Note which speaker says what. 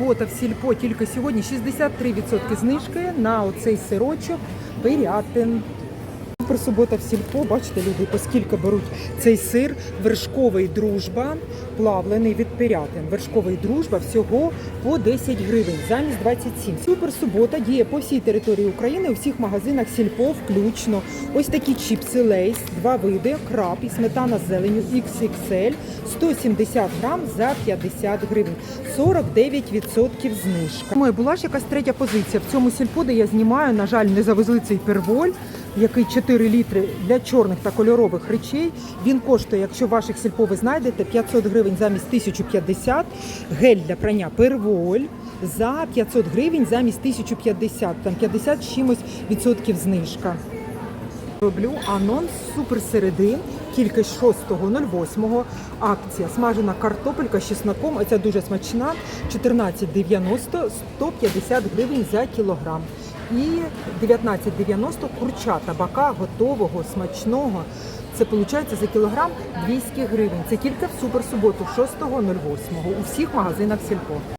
Speaker 1: субота в сільпо тільки сьогодні 63% знижки на оцей сирочок Пирятин. Субота в сільпо, бачите, люди, по скільки беруть цей сир, вершковий дружба, плавлений від пирятин. Вершковий дружба всього по 10 гривень, замість 27. Супер субота діє по всій території України у всіх магазинах сільпо включно. Ось такі чіпси лейс, два види, краб і сметана з зеленю XXL, 170 грам за 50 гривень, 49% знижка. Моя була ж якась третя позиція. В цьому сільпо, де я знімаю, на жаль, не завезли цей перволь який 4 літри для чорних та кольорових речей. Він коштує, якщо ваших сільпо ви знайдете, 500 гривень замість 1050. Гель для прання перволь за 500 гривень замість 1050. Там 50 чимось відсотків знижка. Роблю анонс суперсередин, тільки з 6.08. Акція смажена картопелька з чесноком. Оця дуже смачна. 14,90, 150 гривень за кілограм. І 19,90 курчата бака готового, смачного. Це виходить за кілограм 200 гривень. Це тільки в суперсуботу, 6.08 у всіх магазинах Сільпо.